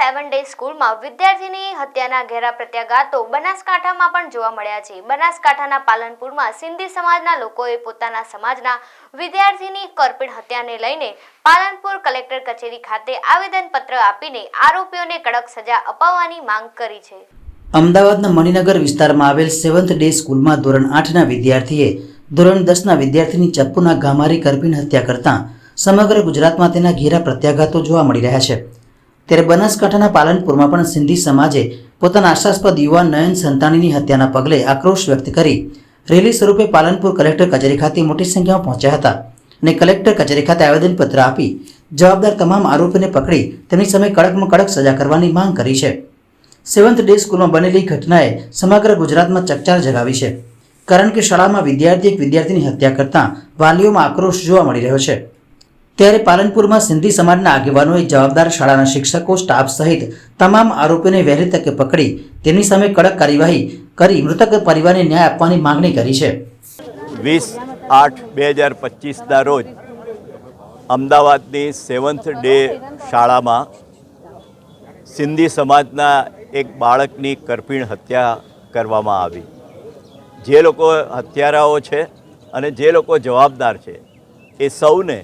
Seven day સ્કૂલમાં વિદ્યાર્થીની હત્યાના ઘેરા પ્રત્યાઘાતો બનાસકાંઠામાં પણ જોવા મળ્યા છે. બનાસકાંઠાના પાલનપુરમાં સિંધી સમાજના લોકોએ પોતાના સમાજના વિદ્યાર્થીની કરપીણ હત્યાને લઈને પાલનપુર કલેક્ટર કચેરી ખાતે આવેદનપત્ર આપીને આરોપીઓને કડક સજા અપાવવાની માંગ કરી છે. અમદાવાદના મણિનગર વિસ્તારમાં આવેલ સેવન્થ ડે સ્કૂલમાં ધોરણ આઠના વિદ્યાર્થીએ ધોરણ દસના વિદ્યાર્થીની ચપ્પુના ગામારી કરપીણ હત્યા કરતાં સમગ્ર ગુજરાતમાં તેના ઘેરા પ્રત્યાઘાતો જોવા મળી રહ્યા છે. ત્યારે બનાસકાંઠાના પાલનપુરમાં પણ સિંધી સમાજે પોતાના આશાસ્પદ યુવાન નયન સંતાનીની હત્યાના પગલે આક્રોશ વ્યક્ત કરી રેલી સ્વરૂપે પાલનપુર કલેક્ટર કચેરી ખાતે મોટી સંખ્યામાં પહોંચ્યા હતા અને કલેક્ટર કચેરી ખાતે આવેદનપત્ર આપી જવાબદાર તમામ આરોપીને પકડી તેમની સામે કડકમાં કડક સજા કરવાની માંગ કરી છે. સેવન્થ ડે સ્કૂલમાં બનેલી ઘટનાએ સમગ્ર ગુજરાતમાં ચકચાર જગાવી છે. કારણ કે શાળામાં વિદ્યાર્થી એક વિદ્યાર્થીની હત્યા કરતાં વાલીઓમાં આક્રોશ જોવા મળી રહ્યો છે. ત્યારે પાલનપુરમાં સિંધી સમાજના આગેવાનોએ જવાબદાર શાળાના શિક્ષકો, સ્ટાફ સહિત તમામ આરોપીઓને વહેલી તકે પકડી, તેમની સામે કડક કાર્યવાહી કરી મૃતક પરિવારને ન્યાય આપવાની માંગણી કરી છે. વીસ આઠ બે હજાર પચીસના રોજ અમદાવાદની સેવન્થ ડે શાળામાં સિંધી સમાજના એક બાળકની કરપીણ હત્યા કરવામાં આવી. જે લોકો હત્યારાઓ છે અને જે લોકો જવાબદાર છે, એ સૌને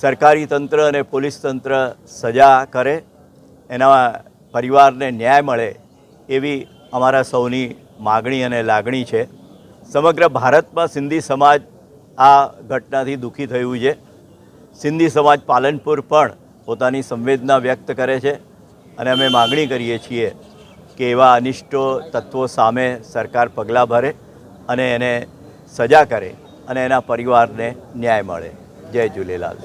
સરકારી તંત્ર અને પોલીસ તંત્ર સજા કરે, એના પરિવારને ન્યાય મળે એવી અમારા સૌની માગણી અને લાગણી છે. સમગ્ર ભારતમાં સિંધી સમાજ આ ઘટનાથી દુઃખી થયું છે. સિંધી સમાજ પાલનપુર પણ પોતાની સંવેદના વ્યક્ત કરે છે અને અમે માગણી કરીએ છીએ કે એવા અનિષ્ટો તત્વો સામે સરકાર પગલાં ભરે અને એને સજા કરે અને એના પરિવારને ન્યાય મળે. જય ઝૂલેલાલ